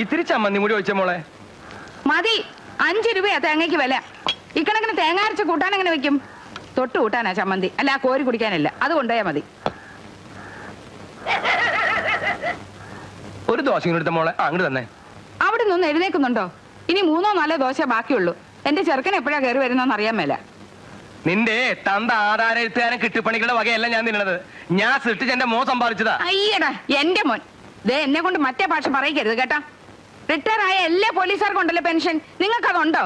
ഇത്തിരി ചമ്മന്തി മുടി ഒഴിച്ച മോളെ മതി അഞ്ചു രൂപയാ തേങ്ങയ്ക്ക് വില ഇക്കണക്കിന് തേങ്ങ അരച്ച് കൂട്ടാൻ എങ്ങനെ വെക്കും തൊട്ട് കൂട്ടാനാ ചമ്മന്തി അല്ല ആ കോരി കുടിക്കാനല്ല അത് കൊണ്ടുപോയാ മതി ഒരു ദോശ മോളെ അങ്ങോട്ട് തന്നെ അവിടെ നിന്ന് എഴുന്നേക്കുന്നുണ്ടോ ഇനി മൂന്നോ നാലോ ദോശ ബാക്കിയുള്ളൂ എന്റെ ചെറുക്കൻ എപ്പോഴാ കയറി വരുന്നോന്ന് അറിയാൻ മേല നിന്റെ തന്ത ആധാര എഴുത്തുകാരൻ കിട്ടുപണികളുടെ വകയല്ല ഞാൻ നിന്നത് ഞാൻ സൃഷ്ടിച്ച് എന്റെ മോൻ സമ്പാദിച്ചതാ അയ്യടാ എന്റെ മോൻ ദേ എന്നെ കൊണ്ട് മറ്റേ ഭാഷ പറയിക്കരുത് കേട്ടാ റിട്ടയർ ആയ എല്ലാ പോലീസുകാർക്കും ഉണ്ടല്ലോ പെൻഷൻ നിങ്ങൾക്ക് നിങ്ങൾക്കതുണ്ടോ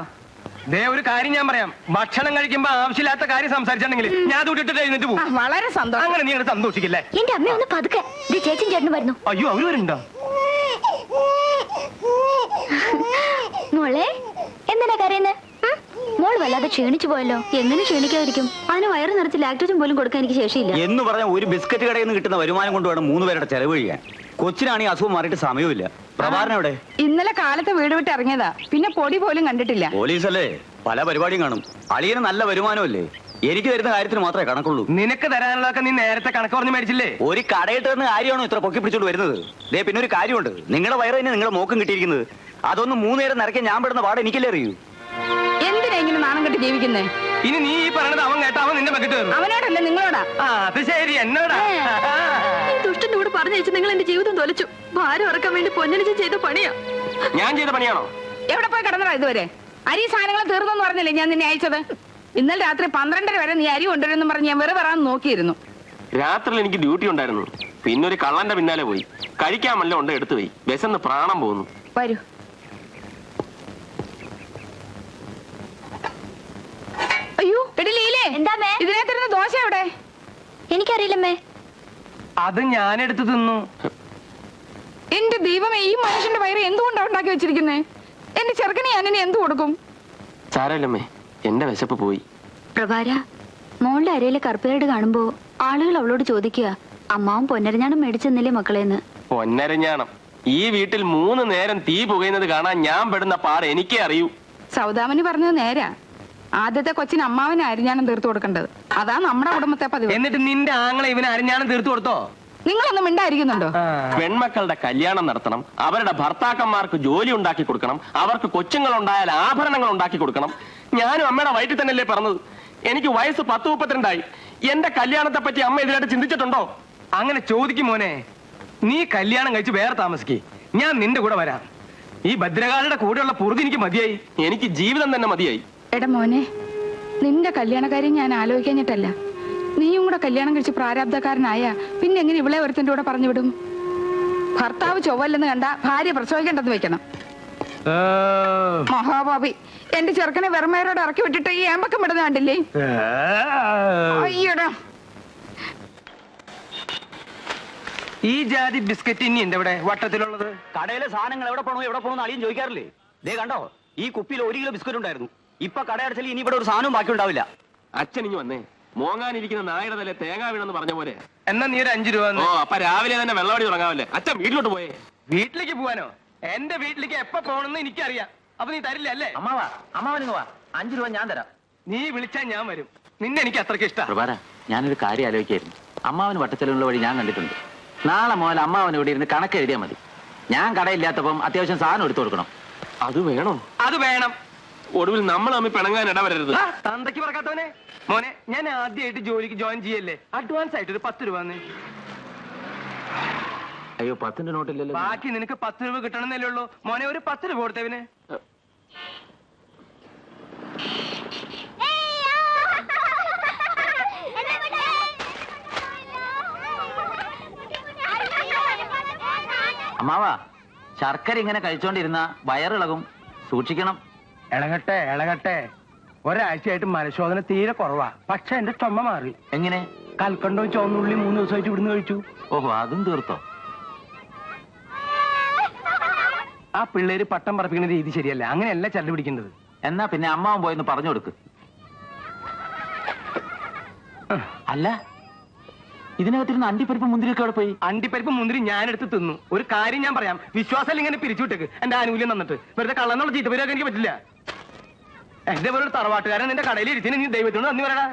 ദേ ഒരു കാര്യം ഞാൻ പറയാം ഭക്ഷണം കഴിക്കുമ്പോ ആവശ്യമില്ലാത്ത കാര്യം സംസാരിച്ചിട്ടുണ്ടെങ്കിൽ ഞാൻ ഇട്ടിട്ട് എഴുന്നേറ്റ് പോകും വളരെ സന്തോഷം അങ്ങനെ നിങ്ങൾ സന്തോഷിക്കില്ലേ എന്റെ അമ്മ ഒന്ന് പതുക്കെ ചേച്ചൻ ചേട്ടന് വരുന്നു അയ്യോ അവര് വരുന്നുണ്ടോ മോളെ എന്തിനാ കരയുന്നത് മോൾ വല്ലാതെ ക്ഷീണിച്ചു പോയല്ലോ എങ്ങനെ ക്ഷീണിക്കാതിരിക്കും അതിന് വയറ് നിറച്ച് ലാക്ടോജൻ പോലും കൊടുക്കാൻ എനിക്ക് ശേഷിയില്ല എന്ന് പറഞ്ഞ ഒരു ബിസ്ക്കറ്റ് കടയിൽ നിന്ന് കിട്ടുന്ന വരുമാനം കൊണ്ട് വേണം മൂന്ന് പേരുടെ ചെലവഴിയാൻ കൊച്ചിനാണ് അസുഖം മാറിയിട്ട് സമയമില്ല ഇന്നലെ കാലത്ത് വീട് വിട്ട് ഇറങ്ങിയതാ പിന്നെ പൊടി പോലും കണ്ടിട്ടില്ല പോലീസ് അല്ലേ പല പരിപാടിയും കാണും അളിയന് നല്ല വരുമാനമല്ലേ എനിക്ക് തരുന്ന കാര്യത്തിന് മാത്രമേ കണക്കുള്ളൂ നിനക്ക് തരാനുള്ളതൊക്കെ നീ നേരത്തെ കണക്ക് പറഞ്ഞ് മേടിച്ചില്ലേ ഒരു കടയിട്ട് വന്ന കാര്യമാണോ ഇത്ര പൊക്കി പിടിച്ചോണ്ട് വരുന്നത് ദേ പിന്നെ ഒരു കാര്യമുണ്ട് നിങ്ങളുടെ വയറ് തന്നെ നിങ്ങളുടെ മോക്കും കിട്ടിയിരിക്കുന്നത് അതൊന്ന് മൂന്നേരം നിറയ്ക്കാൻ ഞാൻ പെടുന്ന പാട് എനിക്കല്ലേ അറിയൂ എന്തിനാ ഇങ്ങനെ നാണം കെട്ട് ജീവിക്കുന്നേ ഇനി നീ ഈ പറയണത് അവൻ കേട്ടാ അവൻ നിന്റെ പകിട്ട് അവനോടല്ലേ നിങ്ങളോടാ അത് ശരി എന്നോടാ പറഞ്ഞു നിങ്ങൾ എന്റെ ജീവിതം തൊലച്ചു ഭാരം ഇറക്കാൻ വേണ്ടി പൊന്നണിച്ച് ചെയ്ത പണിയാ ഞാൻ ചെയ്ത പണിയാണോ എവിടെ പോയി കിടന്നടാ ഇതുവരെ അരി സാധനങ്ങൾ തീർന്നെന്ന് പറഞ്ഞില്ലേ ഞാൻ നിന്നെ അയച്ചത് ഇന്നലെ രാത്രി പന്ത്രണ്ടര വരെ നീ അരി കൊണ്ടുവരുമെന്ന് പറഞ്ഞ് ഞാൻ വെറുതെ വരാൻ നോക്കിയിരുന്നു രാത്രി എനിക്ക് ഡ്യൂട്ടി ഉണ്ടായിരുന്നു പിന്നെ ഒരു കള്ളന്റെ പിന്നാലെ പോയി കഴിക്കാമല്ല ഉണ്ട് എടുത്തു പോയി വിശന്ന് പ്രാണം പോകുന്നു വരൂ അയ്യോ എടി ലീലേ എന്താ മേ തരുന്ന ദോശ എവിടെ എനിക്കറിയില്ലമ്മേ അത് ഞാനെടുത്ത് തിന്നു എന്റെ ദൈവമേ ഈ മനുഷ്യന്റെ വയറ് എന്തുകൊണ്ടാണ് ഉണ്ടാക്കി വെച്ചിരിക്കുന്നേ എന്റെ ചെറുക്കനെ ഞാൻ ഇനി എന്തു കൊടുക്കും സാരല്ലമ്മേ എന്റെ വിശപ്പ് പോയി പ്രഭാര മോളുടെ അരയിലെ കറുപ്പേരട് കാണുമ്പോ ആളുകൾ അവളോട് ചോദിക്കുക അമ്മാവും പൊന്നരഞ്ഞാണം മേടിച്ചെന്നില്ലേ മക്കളെന്ന് പൊന്നരഞ്ഞാണം ഈ വീട്ടിൽ മൂന്ന് നേരം തീ പുകയുന്നത് കാണാൻ ഞാൻ പെടുന്ന പാട് എനിക്കേ അറിയൂ സൗദാമന് പറഞ്ഞത് നേരാ ആദ്യത്തെ കൊച്ചിന് അമ്മാവിനെ അരിഞ്ഞാനും തീർത്തു കൊടുക്കേണ്ടത് അതാ നമ്മുടെ കുടുംബത്തെ പതിവ് എന്നിട്ട് നിന്റെ ആങ്ങളെ ഇവന് അരിഞ്ഞാനും തീർത്തു കൊടുത്തോ നിങ്ങളൊന്നും മിണ്ടായിരിക്കുന്നുണ്ടോ പെൺമക്കളുടെ കല്യാണം നടത്തണം അവരുടെ ഭർത്താക്കന്മാർക്ക് ജോലി ഉണ്ടാക്കി കൊടുക്കണം അവർക്ക് കൊച്ചുങ്ങൾ ഉണ്ടായാൽ ആഭരണങ്ങൾ ഉണ്ടാക്കി കൊടുക്കണം ഞാനും അമ്മയുടെ വയറ്റിൽ തന്നെയല്ലേ പറഞ്ഞത് എനിക്ക് വയസ്സ് പത്ത് മുപ്പത്തിരണ്ടായി എന്റെ കല്യാണത്തെ പറ്റി അമ്മ ഇതിനായിട്ട് ചിന്തിച്ചിട്ടുണ്ടോ അങ്ങനെ ചോദിക്കും മോനെ നീ കല്യാണം കഴിച്ച് വേറെ താമസിക്കേ ഞാൻ നിന്റെ കൂടെ വരാം ഈ ഭദ്രകാലയുടെ കൂടെയുള്ള പുറത്ത് എനിക്ക് മതിയായി എനിക്ക് ജീവിതം തന്നെ മതിയായി എടാ മോനെ നിന്റെ കല്യാണകാര്യം ഞാൻ ആലോചിക്കാഞ്ഞിട്ടല്ല നീയും കൂടെ കല്യാണം കഴിച്ച് പ്രാരാബ്ധക്കാരനായ പിന്നെ എങ്ങനെ ഇവളെ ഒരുത്തിന്റെ കൂടെ പറഞ്ഞു വിടും ഭർത്താവ് ചൊവ്വല്ലെന്ന് കണ്ട ഭാര്യ പ്രസവിക്കേണ്ടെന്ന് വെക്കണം മഹാഭാവി എന്റെ ചെറുക്കനെ വെറുമയരോട് ഇറക്കി വിട്ടിട്ട് ഈ ഏമ്പക്കം വിടുന്ന കണ്ടില്ലേ അയ്യടാ ഈ ജാതി ബിസ്ക്കറ്റ് ഇനി എന്റെ വട്ടത്തിലുള്ളത് കടയിലെ സാധനങ്ങൾ എവിടെ പോണോ എവിടെ പോകണമെന്ന് ആളിയും ചോദിക്കാറില്ലേ ദേ കണ്ടോ ഈ കുപ്പിയിൽ ഒരു കിലോ ബിസ്ക്കറ്റ് ഉണ്ടായിരുന്നു ഇപ്പൊ കടയടച്ചിൽ ഇനി ഇവിടെ ഒരു സാധനവും ബാക്കി ഉണ്ടാവില്ല അച്ഛൻ ഇനി വന്നേ മോങ്ങാനിരിക്കുന്ന നായയുടെ തല തേങ്ങ വീണെന്ന് പറഞ്ഞ പോലെ എന്നാ നീ ഒരു അഞ്ചു രൂപ ഓ അപ്പൊ രാവിലെ തന്നെ വെള്ളവടി തുടങ്ങാവല്ലേ അച്ഛൻ വീട്ടിലോട്ട് പോയേ വീട്ടിലേക്ക് പോവാനോ എന്റെ വീട്ടിലേക്ക് എപ്പോ പോകണമെന്ന് എനിക്കറിയാം അപ്പൊ നീ തരില്ല അല്ലേ അമ്മാവാ അമ്മാവനങ്ങ് വാ അഞ്ചു രൂപ ഞാൻ തരാം നീ വിളിച്ചാൽ ഞാൻ വരും നിന്നെ എനിക്ക് അത്രയ്ക്ക് ഇഷ്ടം ഞാനൊരു കാര്യം ആലോചിക്കായിരുന്നു അമ്മാവന് വട്ടച്ചെലവുള്ള വഴി ഞാൻ കണ്ടിട്ടുണ്ട് നാളെ മുതൽ അമ്മാവൻ ഇവിടെ ഇരുന്ന് കണക്ക് എഴുതിയാൽ മതി ഞാൻ കടയില്ലാത്തപ്പം അത്യാവശ്യം സാധനം എടുത്തു കൊടുക്കണം അത് വേണോ അത് വേണം ഒടുവിൽ നമ്മൾ അമ്മ പിണങ്ങാൻ ഇടവരരുത് തന്തയ്ക്ക് പറക്കാത്തവനെ മോനെ ഞാൻ ആദ്യമായിട്ട് ജോലിക്ക് ജോയിൻ ചെയ്യല്ലേ അഡ്വാൻസ് ആയിട്ട് ഒരു പത്ത് രൂപ അയ്യോ പത്തിന്റെ നോട്ടില്ലല്ലോ ബാക്കി നിനക്ക് പത്ത് രൂപ കിട്ടണമെന്നല്ലേ ഉള്ളൂ മോനെ ഒരു പത്ത് രൂപ കൊടുത്തവന് അമ്മാവാ ശർക്കര ഇങ്ങനെ കഴിച്ചോണ്ടിരുന്ന വയറിളകും സൂക്ഷിക്കണം ഇളകട്ടെ ഇളകട്ടെ ഒരാഴ്ചയായിട്ട് മലശോധന തീരെ കുറവാ പക്ഷെ എന്റെ ചുമ മാറി എങ്ങനെ കൽക്കണ്ടോ ചോന്നുള്ളി മൂന്ന് ദിവസമായിട്ട് ഇവിടുന്ന് കഴിച്ചു ഓഹോ അതും തീർത്തോ ആ പിള്ളേര് പട്ടം പറപ്പിക്കുന്ന രീതി ശരിയല്ല അങ്ങനെയല്ല ചരട് പിടിക്കേണ്ടത് എന്നാ പിന്നെ അമ്മാവൻ പോയെന്ന് പറഞ്ഞു കൊടുക്ക് അല്ല ഇതിനകത്തിരുന്ന് അണ്ടിപ്പരിപ്പ് മുന്തിരിയൊക്കെ അവിടെ പോയി അണ്ടിപ്പരിപ്പ് മുന്തിരി ഞാനെടുത്ത് തിന്നു ഒരു കാര്യം ഞാൻ പറയാം വിശ്വാസം ഇങ്ങനെ പിരിച്ചു വിട്ടേക്ക് എന്റെ ആനുകൂല്യം തന്നിട്ട് വെറുതെ കള്ളന്നുള്ള ചീത്തപ്പേരൊക്കെ എനിക്ക് പറ്റില്ല എന്റെ പോലൊരു തറവാട്ടുകാരൻ എന്റെ കടയിൽ ഇരിച്ചിന് നീ ദൈവത്തിനോട് നന്ദി പറയടാ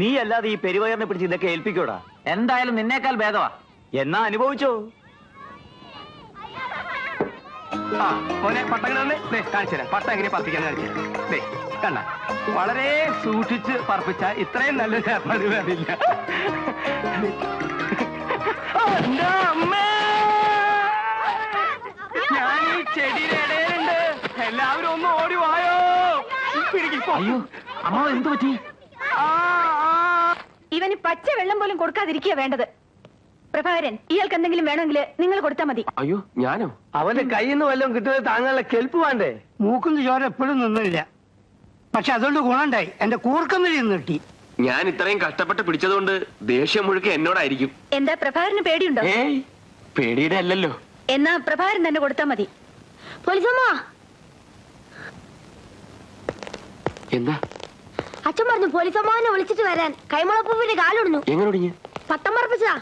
നീ അല്ലാതെ ഈ പെരുവയറിനെ പിടിച്ച് ഇതൊക്കെ ഏൽപ്പിക്കൂടാ എന്തായാലും നിന്നേക്കാൾ ഭേദവാ എന്നാ അനുഭവിച്ചോ വളരെ സൂക്ഷിച്ച് പറപ്പിച്ച ഇത്രയും നല്ല ഏർപ്പാട് ഞാൻ ഈ ചെടിയുടെ എല്ലാവരും ഒന്ന് ഓടി വായോ അയ്യോ അമ്മ എന്ത് പറ്റി ഇവന് പച്ച വെള്ളം പോലും കൊടുക്കാതിരിക്കുക വേണ്ടത് പ്രഭാകരൻ ഇയാൾക്ക് എന്തെങ്കിലും വേണമെങ്കിൽ നിങ്ങൾ കൊടുത്താ മതി അയ്യോ ഞാനോ അവന്റെ കയ്യിൽ നിന്ന് വല്ലതും കിട്ടുന്നത് താങ്കളുടെ കെൽപ്പ് വേണ്ടേ മൂക്കുന്ന ചോര എപ്പോഴും നിന്നില്ല പക്ഷെ അതുകൊണ്ട് ഗുണണ്ടായി എന്റെ കൂർക്കമ്മിൽ നിന്ന് ഞാൻ ഇത്രയും കഷ്ടപ്പെട്ട് പിടിച്ചതുകൊണ്ട് ദേഷ്യം മുഴുക്ക എന്നോടായിരിക്കും എന്താ പ്രഭാകരന് പേടിയുണ്ടോ പേടിയുടെ അല്ലല്ലോ എന്നാ പ്രഭാകരൻ തന്നെ കൊടുത്താ മതി പോലീസമ്മ എന്താ അച്ഛൻ പറഞ്ഞു പോലീസ് അമ്മാവനെ വിളിച്ചിട്ട് വരാൻ കൈമുളപ്പൂവിന്റെ കാലൊടിഞ്ഞു എങ്ങനൊടിഞ്ഞ് പട്ടം പറപ്പിച്ചതാ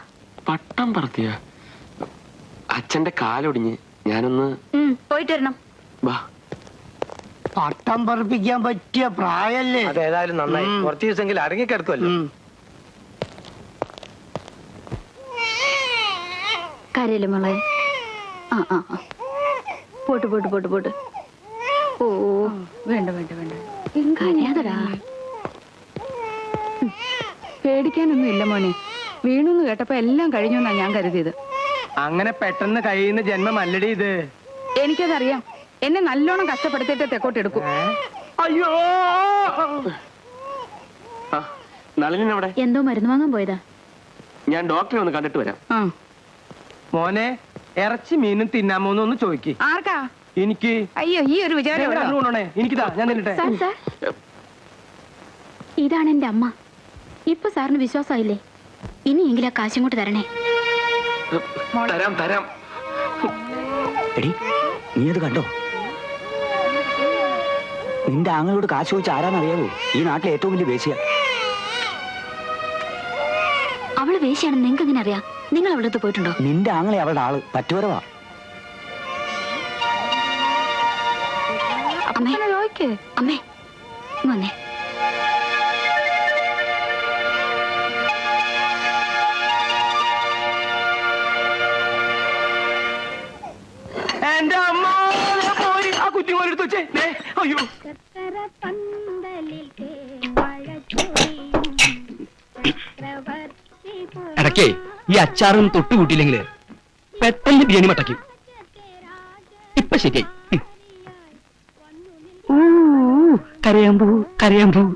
പട്ടം പറത്തിയ അച്ഛന്റെ കാലൊടിഞ്ഞ് ഞാനൊന്ന് പോയിട്ട് വരണം വാ പട്ടം പറപ്പിക്കാൻ പറ്റിയ പ്രായല്ലേ അതേതായാലും നന്നായി കുറച്ച് ദിവസമെങ്കിലും അടങ്ങിക്കിടക്കുമല്ലോ കരയില്ലേ മോളെ ആ ആ പോട്ട് പോട്ട് പോട്ട് പോട്ട് ഓ വേണ്ട വേണ്ട വേണ്ട കരയാതടാ പേടിക്കാനൊന്നും ഇല്ല മോനെ വീണുന്ന് കേട്ടപ്പോ എല്ലാം കഴിഞ്ഞോന്നാ ഞാൻ കരുതിയത് അങ്ങനെ പെട്ടെന്ന് കഴിയുന്ന ജന്മമല്ലടി ഇത് എനിക്കതറിയാം എന്നെ നല്ലോണം കഷ്ടപ്പെടുത്തിട്ട് തെക്കോട്ടെടുക്കും എടുക്കും അയ്യോ നളിനി അവിടെ എന്തോ മരുന്ന് വാങ്ങാൻ പോയതാ ഞാൻ ഡോക്ടറെ ഒന്ന് കണ്ടിട്ട് വരാം മോനെ ഇറച്ചി മീനും തിന്നാമോന്ന് ഒന്ന് ചോദിക്കും ആർക്കാ എനിക്ക് അയ്യോ ഈ ഒരു വിചാരം എവിടെ ഞാൻ ഇതാണ് എന്റെ അമ്മ ഇപ്പൊ സാറിന് വിശ്വാസമായില്ലേ ഇനിയെങ്കിലും ആ കാശ് ഇങ്ങോട്ട് തരണേ തരാം തരാം എടി നീ അത് കണ്ടോ നിന്റെ ആങ്ങളോട് കാശ് ചോദിച്ച ആരാന്നറിയാവോ ഈ നാട്ടിലെ ഏറ്റവും വലിയ വേശ്യ അവള് വേശിയാണെന്ന് നിങ്ങൾക്ക് എങ്ങനെ അറിയാം നിങ്ങൾ അവളുടെ പോയിട്ടുണ്ടോ നിന്റെ ആങ്ങളെ അവളുടെ ആള് പറ്റുവരവാ അമ്മേ അമ്മേ വന്നേ എന്റെ ആ അയ്യോ ഈ അച്ചാറും തൊട്ടുകൂട്ടിയില്ലെങ്കിൽ പെട്ടെന്ന് ബിരിയാണി മട്ടയ്ക്കും ഇപ്പൊ ശരിയായി കരയാൻ പോവും കരയാൻ പോവും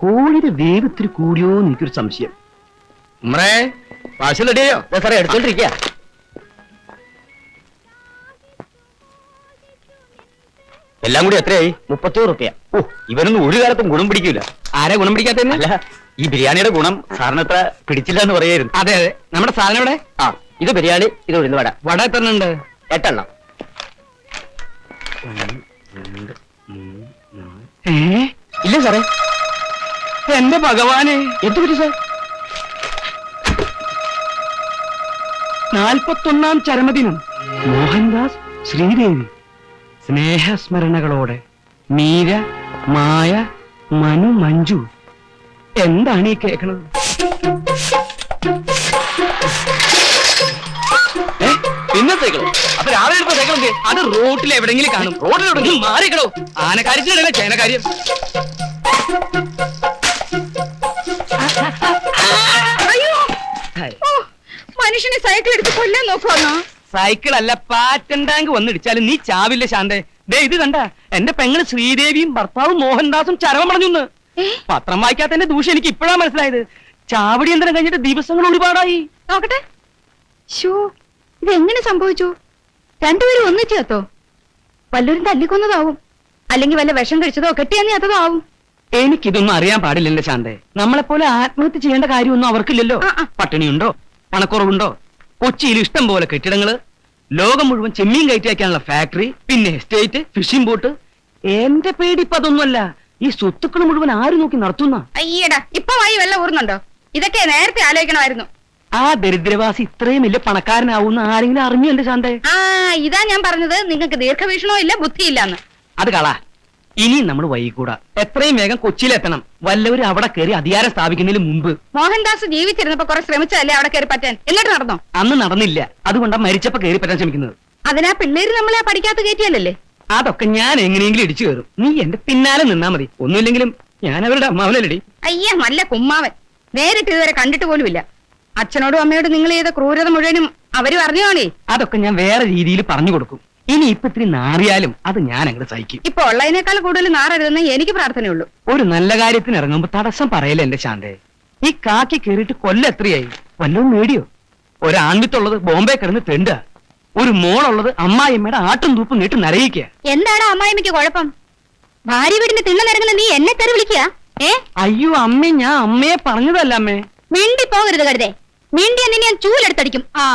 കോഴിയുടെ വേഗത്തിൽ കൂടിയോ എനിക്കൊരു സംശയം നമ്മളെ പാശ റെഡിയോ സാറേ എല്ലാം കൂടി എത്രയായി മുപ്പത്തിയോ റുപ്യ ഓ ഇവനൊന്നും ഒരു കാലത്തും ഗുണം പിടിക്കൂല ആരെ ഗുണം പിടിക്കാത്തന്നെ ഈ ബിരിയാണിയുടെ ഗുണം സാറിന് എത്ര പിടിച്ചില്ല എന്ന് പറയായിരുന്നു അതെ അതെ നമ്മുടെ സാധനം ഇവിടെ ആ ഇത് ബിരിയാണി ഇത് ഉഴുന്ന് വട വട എത്ര എട്ടെണ്ണം ഇല്ല സാറേ എന്റെ ഭഗവാനെ എന്ത് പറ്റി സാർ നാൽപ്പത്തൊന്നാം ചരമദിനം മോഹൻദാസ് ശ്രീദേവി സ്നേഹസ്മരണകളോടെ മീര മായ മനു മഞ്ജു എന്താണ് ഈ കേൾക്കണത് സൈക്കിളോ അപ്പൊ രാവിലെ എടുത്ത സൈക്കിൾ എന്ത് അത് റോട്ടിൽ എവിടെങ്കിലും കാണും റോട്ടിൽ എവിടെങ്കിലും മാറിക്കടോ ആനക്കാര്യത്തിനല്ല ചേനക്കാര്യം മനുഷ്യനെ സൈക്കിൾ എടുത്ത് കൊല്ലാൻ നോക്കുവാന്നോ സൈക്കിൾ അല്ല പാറ്റൻ ടാങ്ക് വന്നിടിച്ചാലും നീ ചാവില്ല ശാന്തേ ദേ ഇത് കണ്ട എന്റെ പെങ്ങള് ശ്രീദേവിയും ഭർത്താവും മോഹൻദാസും ചരമം പറഞ്ഞു പത്രം വായിക്കാത്തതിന്റെ ദൂഷ്യം എനിക്ക് ഇപ്പോഴാ മനസ്സിലായത് ചാവടിയന്തരം കഴിഞ്ഞിട്ട് ദിവസങ്ങൾ ഒരുപാടായി നോക്കട്ടെ ഷൂ ഇതെങ്ങനെ സംഭവിച്ചു രണ്ടുപേരും ഒന്നിച്ചു ചത്തോ വല്ലവരും തല്ലിക്കൊന്നതാവും അല്ലെങ്കിൽ വല്ല വിഷം കഴിച്ചതോ കെട്ടിയാന്ന് ചത്തതോ ആവും എനിക്കിതൊന്നും അറിയാൻ പാടില്ലല്ലോ ശാന്തേ നമ്മളെപ്പോലെ ആത്മഹത്യ ചെയ്യേണ്ട കാര്യമൊന്നും അവർക്കില്ലല്ലോ പട്ടിണിയുണ്ടോ പണക്കുറവുണ്ടോ കൊച്ചിയിൽ ഇഷ്ടം പോലെ കെട്ടിടങ്ങള് ലോകം മുഴുവൻ ചെമ്മീൻ കയറ്റിയാക്കാനുള്ള ഫാക്ടറി പിന്നെ എസ്റ്റേറ്റ് ഫിഷിംഗ് ബോട്ട് എന്റെ പേടി ഇപ്പൊ അതൊന്നുമല്ല ഈ സ്വത്തുക്കൾ മുഴുവൻ ആര് നോക്കി നടത്തുന്ന അയ്യടാ ഇപ്പൊ വായി വെള്ളം ഊർന്നുണ്ടോ ഇതൊക്കെ നേരത്തെ ആലോചിക്കണമായിരുന്നു ആ ദരിദ്രവാസി ഇത്രയും വലിയ പണക്കാരനാവൂന്ന് ആരെങ്കിലും അറിഞ്ഞു എന്റെ ശാന്തേ ആ ഇതാ ഞാൻ പറഞ്ഞത് നിങ്ങൾക്ക് ദീർഘവീക്ഷണോ ഇല്ല ബുദ്ധിയില്ലാന്ന് അത് കളാ ഇനി നമ്മൾ വൈകൂടാ എത്രയും വേഗം കൊച്ചിയിലെത്തണം വല്ലവരും അവിടെ കയറി അധികാരം സ്ഥാപിക്കുന്നതിന് മുമ്പ് മോഹൻദാസ് ജീവിച്ചിരുന്നപ്പോ കൊറേ ശ്രമിച്ചല്ലേ അവിടെ കയറി പറ്റാൻ എന്നിട്ട് നടന്നോ അന്ന് നടന്നില്ല അതുകൊണ്ടാ മരിച്ചപ്പോ കയറി പറ്റാൻ ശ്രമിക്കുന്നത് അതിനാ പിള്ളേര് നമ്മളെ ആ പഠിക്കാത്ത കയറ്റിയല്ലേ അതൊക്കെ ഞാൻ എങ്ങനെയെങ്കിലും ഇടിച്ചു കയറും നീ എന്റെ പിന്നാലെ നിന്നാ മതി ഒന്നുമില്ലെങ്കിലും ഞാൻ അവരുടെ അമ്മാവനല്ലടി അയ്യ നല്ല കുമ്മാവൻ നേരിട്ട് ഇതുവരെ കണ്ടിട്ട് പോലും ഇല്ല അച്ഛനോടും അമ്മയോടും നിങ്ങൾ ചെയ്ത ക്രൂരത മുഴുവനും അവര് പറഞ്ഞോണേ അതൊക്കെ ഞാൻ വേറെ രീതിയിൽ പറഞ്ഞു കൊടുക്കും ഇനി ഇപ്പൊ ഇത്തിരി നാറിയാലും അത് ഞാൻ അങ്ങോട്ട് സഹിക്കും ഇപ്പൊ ഉള്ളതിനേക്കാൾ കൂടുതൽ നാറരുതെന്ന് എനിക്ക് പ്രാർത്ഥനയുള്ളൂ ഒരു നല്ല കാര്യത്തിന് ഇറങ്ങുമ്പോ തടസ്സം പറയല എന്റെ ശാന്തേ ഈ കാക്കി കയറിയിട്ട് കൊല്ലം എത്രയായി കൊല്ലവും മേടിയോ ഒരാൺവിത്തുള്ളത് ബോംബെ കിടന്ന് തെണ്ടുക ഒരു മോളുള്ളത് അമ്മായിമ്മയുടെ ആട്ടും തൂപ്പും നീട്ട് നരയിക്കുക എന്താണ് അമ്മായിമ്മക്ക് കുഴപ്പം ഭാര്യ വീടിന്റെ തിണ്ണ നിറങ്ങുന്ന നീ എന്നെ തെറി വിളിക്കുക ഏ അയ്യോ അമ്മേ ഞാൻ അമ്മയെ പറഞ്ഞതല്ല അമ്മേ മിണ്ടി പോകരുത് കരുതേ മിണ്ടിയ നിന്നെ ഞാൻ ചൂലെടുത്തടിക്കും ആ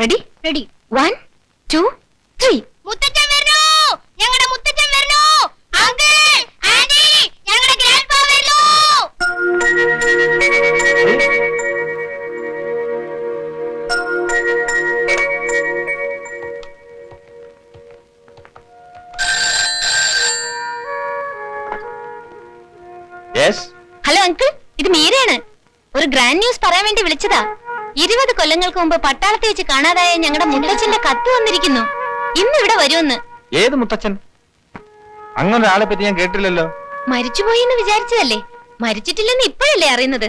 ready ready one two three മുത്തച്ഛൻ ഹലോ അങ്കിൾ ഇത് മീരയാണ് ഒരു ഗ്രാൻഡ് ന്യൂസ് പറയാൻ വേണ്ടി വിളിച്ചതാ ഇരുപത് കൊല്ലങ്ങൾക്ക് മുമ്പ് പട്ടാളത്തിൽ വെച്ച് കാണാതായ ഞങ്ങളുടെ മുത്തച്ഛന്റെ കത്ത് വന്നിരിക്കുന്നു ഇന്ന് ഇവിടെ വരുമെന്ന് ഏത് മുത്തച്ഛൻ അങ്ങനെ ഒരാളെ പറ്റി ഞാൻ കേട്ടില്ലല്ലോ മരിച്ചുപോയി എന്ന് വിചാരിച്ചതല്ലേ മരിച്ചിട്ടില്ലെന്ന് ഇപ്പോഴല്ലേ അറിയുന്നത്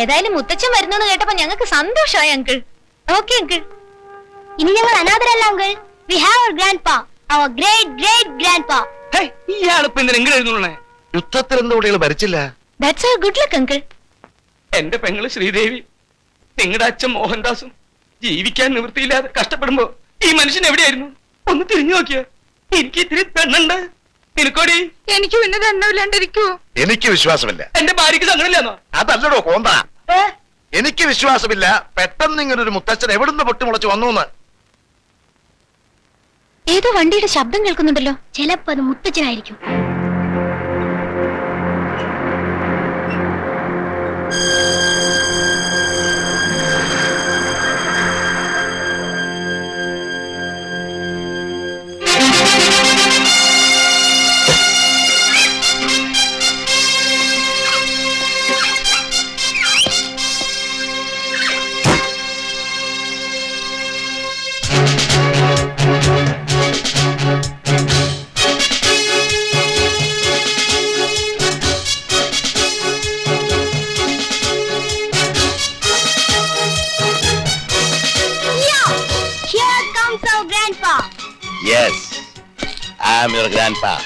ഏതായാലും മുത്തച്ഛൻ വരുന്നെന്ന് കേട്ടപ്പോ ഞങ്ങൾക്ക് സന്തോഷമായി അങ്കിൾ ഓക്കെ അങ്കിൾ ഇനി ഞങ്ങൾ അനാഥരല്ല uncle we have grandpa our great great grand പാ ഇയാളിപ്പോ എന്തിനാ എങ്ങനെ എഴുതുള്ളേ യുദ്ധത്തിൽ എന്തുകൂടെ ഭരിച്ചില്ല ദാറ്റ്സ് ഗുഡ് ലക്ക് അങ്കിൾ എന്റെ പെങ്ങള് ശ്രീദേവി നിങ്ങളുടെ അച്ഛൻ മോഹൻദാസും ജീവിക്കാൻ നിവൃത്തിയില്ലാതെ കഷ്ടപ്പെടുമ്പോ ഈ മനുഷ്യൻ എവിടെയായിരുന്നു ഒന്ന് തിരിഞ്ഞു നോക്കിയ എനിക്ക് ഇത്തിരി പെണ്ണുണ്ട് നിനക്കോടി എനിക്ക് പിന്നെ തന്നവില്ലാണ്ടിരിക്കൂ എനിക്ക് വിശ്വാസമില്ല എന്റെ ഭാര്യക്ക് സങ്കടമില്ലെന്നോ അതല്ലടോ കോന്ത എനിക്ക് വിശ്വാസമില്ല പെട്ടെന്ന് ഇങ്ങനെ ഒരു മുത്തച്ഛൻ എവിടുന്ന് പൊട്ടിമുളച്ച് വന്നു ഏതോ വണ്ടിയുടെ ശബ്ദം കേൾക്കുന്നുണ്ടല്ലോ ചിലപ്പോ അത് മുത്തച്ഛനായിരിക്കും Yes, I am your grandpa,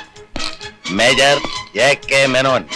Major A.K. Menon.